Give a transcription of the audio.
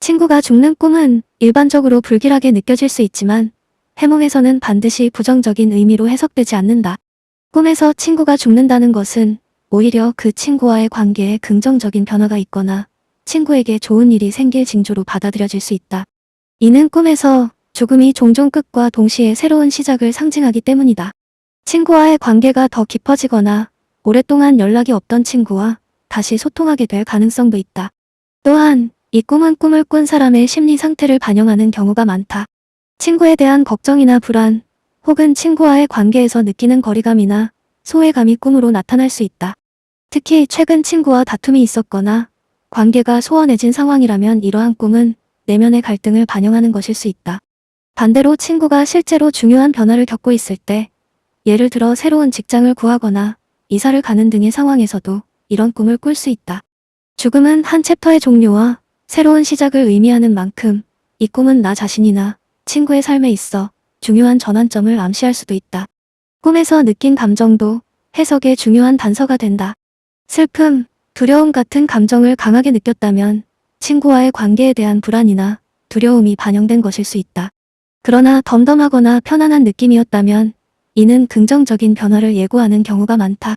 친구가 죽는 꿈은 일반적으로 불길하게 느껴질 수 있지만 해몽에서는 반드시 부정적인 의미로 해석되지 않는다. 꿈에서 친구가 죽는다는 것은 오히려 그 친구와의 관계에 긍정적인 변화가 있거나 친구에게 좋은 일이 생길 징조로 받아들여질 수 있다. 이는 꿈에서 죽음이 종종 끝과 동시에 새로운 시작을 상징하기 때문이다. 친구와의 관계가 더 깊어지거나 오랫동안 연락이 없던 친구와 다시 소통하게 될 가능성도 있다. 또한 이 꿈은 꿈을 꾼 사람의 심리 상태를 반영하는 경우가 많다. 친구에 대한 걱정이나 불안, 혹은 친구와의 관계에서 느끼는 거리감이나 소외감이 꿈으로 나타날 수 있다. 특히 최근 친구와 다툼이 있었거나 관계가 소원해진 상황이라면 이러한 꿈은 내면의 갈등을 반영하는 것일 수 있다. 반대로 친구가 실제로 중요한 변화를 겪고 있을 때, 예를 들어 새로운 직장을 구하거나 이사를 가는 등의 상황에서도 이런 꿈을 꿀 수 있다. 죽음은 한 챕터의 종료와 새로운 시작을 의미하는 만큼 이 꿈은 나 자신이나 친구의 삶에 있어 중요한 전환점을 암시할 수도 있다. 꿈에서 느낀 감정도 해석의 중요한 단서가 된다. 슬픔, 두려움 같은 감정을 강하게 느꼈다면 친구와의 관계에 대한 불안이나 두려움이 반영된 것일 수 있다. 그러나 덤덤하거나 편안한 느낌이었다면 이는 긍정적인 변화를 예고하는 경우가 많다.